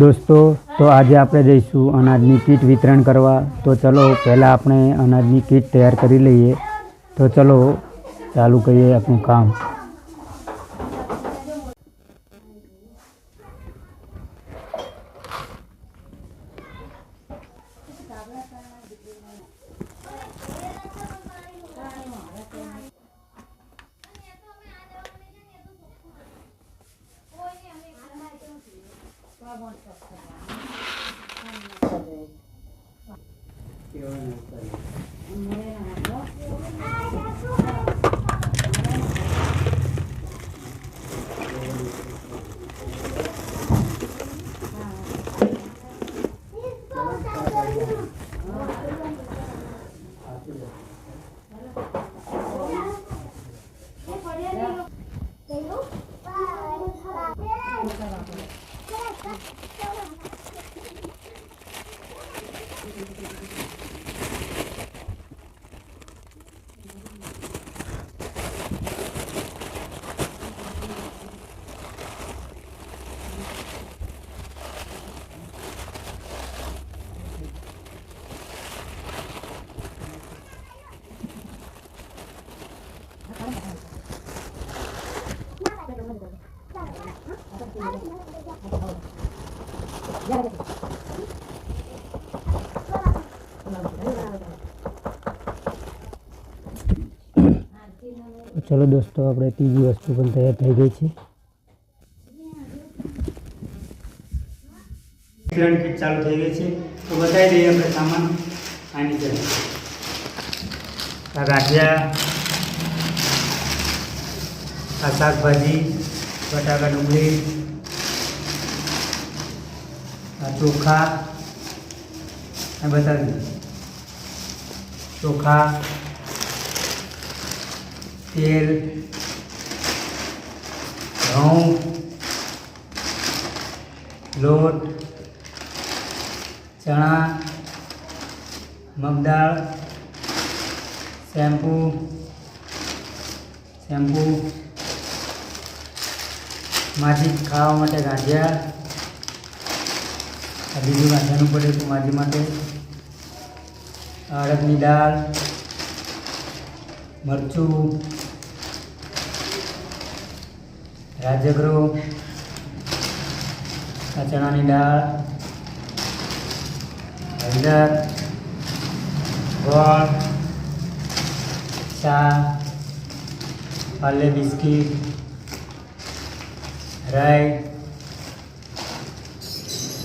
દોસ્તો, તો આજે આપણે જઈશું અનાજની કીટ વિતરણ કરવા. તો ચલો, પહેલાં આપણે અનાજની કીટ તૈયાર કરી લઈએ. તો ચલો, ચાલુ કરીએ આપણું કામ. તો ચલો દોસ્તો, આપણે ત્રીજી વસ્તુ પણ તૈયાર થઈ ગઈ છે. કીટ ચાલુ થઈ ગઈ છે. તો બતાવી દઈએ આપણે સામાન આની છે આ ગાંઠિયા શાકભાજી બટાકા ડુંગળી ચોખા આ બતાવી ચોખા, તેલ, ઘઉં, લોટ, ચણા, મગદાળ, શેમ્પુ શેમ્પુ માજી ખાવા માટે ગાંઠિયા આ બીજું ગાંઠિયાનું પડે માજી માટે અડદની દાળ, મરચું, રાજગરો ચણાની દાળ, હળદર, ગોળ, ચા પાર્લે બિસ્કીટ, રાઈ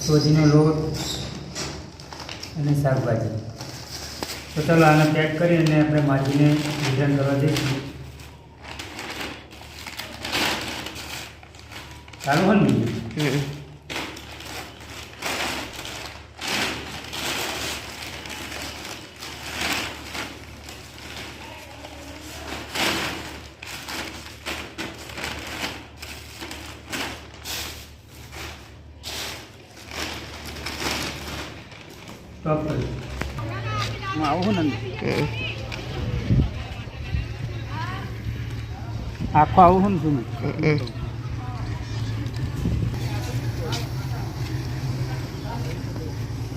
સોજીનો લોટ અને શાકભાજી. તો ચાલો આને પેક કરી અને આપણે માટીને વિતરણ કરવા દઈશું સારું હોય ને બીજું? સ્ટોપ કરી હું આવું ને આખો આવું હું છું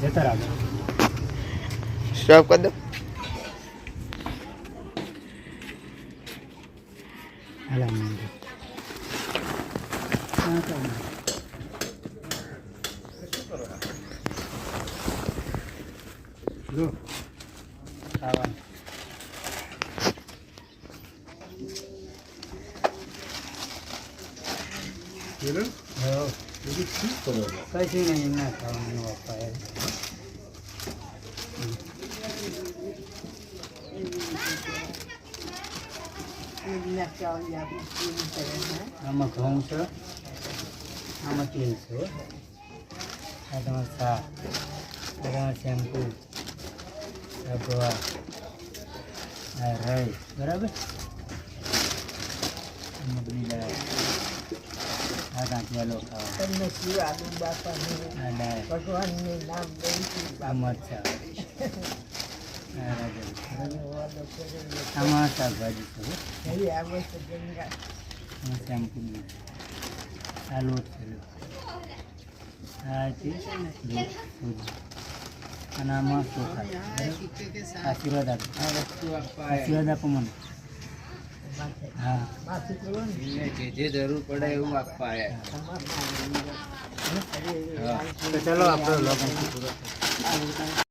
જતા સ્ટોપ કરી દો હાલા મંદિર. હા ચાલો જો ખાવાનું હા કશું નહીં ના ખાવાનું પપ્પા એ આમાં ઘઉં છે આમાં તેલ છે હો. આ તમારું શાક આ તમારું શેમ્પુ આ ગોવા આ રાઈ બરાબર આ મગની દાળ આ ગાંઠિયા લો ખાવા તમને શિવાનુ બાપાને આ દાળ ભગવાનનું નામ છું આ મરચાં આ આમાં શાકભાજી છે છે શેમ્પુ આ લોટ છે દૂધ, દૂધ. અને આમાં આશીર્વાદ આપો. આશીર્વાદ આપો મને. હા. જે જે જરૂર પડે એવું આપવા તો ચલો આપણો લોગ પૂરો